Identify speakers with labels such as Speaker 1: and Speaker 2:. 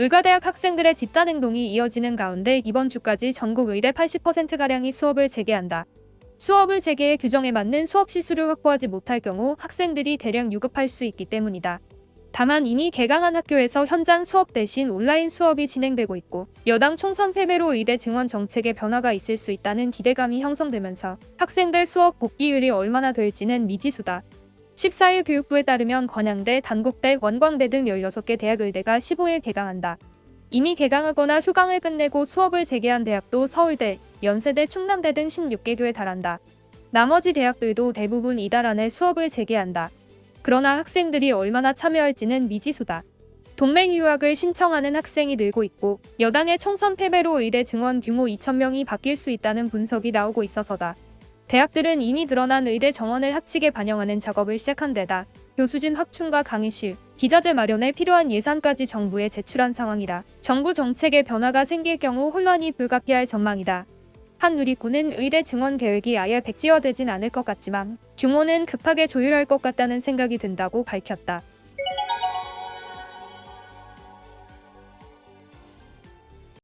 Speaker 1: 의과대학 학생들의 집단 행동이 이어지는 가운데 이번 주까지 전국 의대 80%가량이 수업을 재개한다. 수업을 재개해 규정에 맞는 수업 시수를 확보하지 못할 경우 학생들이 대량 유급할 수 있기 때문이다. 다만 이미 개강한 학교에서 현장 수업 대신 온라인 수업이 진행되고 있고 여당 총선 패배로 의대 증원 정책에 변화가 있을 수 있다는 기대감이 형성되면서 학생들 수업 복귀율이 얼마나 될지는 미지수다. 14일 교육부에 따르면 건양대, 단국대, 원광대 등 16개 대학 의대가 15일 개강한다. 이미 개강하거나 휴강을 끝내고 수업을 재개한 대학도 서울대, 연세대, 충남대 등 16개교에 달한다. 나머지 대학들도 대부분 이달 안에 수업을 재개한다. 그러나 학생들이 얼마나 참여할지는 미지수다. 동맹 유학을 신청하는 학생이 늘고 있고 여당의 총선 패배로 의대 증원 규모 2,000명이 바뀔 수 있다는 분석이 나오고 있어서다. 대학들은 이미 드러난 의대 정원을 학칙에 반영하는 작업을 시작한 데다 교수진 확충과 강의실, 기자재 마련에 필요한 예산까지 정부에 제출한 상황이라 정부 정책에 변화가 생길 경우 혼란이 불가피할 전망이다. 한 누리꾼은 의대 증원 계획이 아예 백지화되진 않을 것 같지만 규모는 급하게 조율할 것 같다는 생각이 든다고 밝혔다.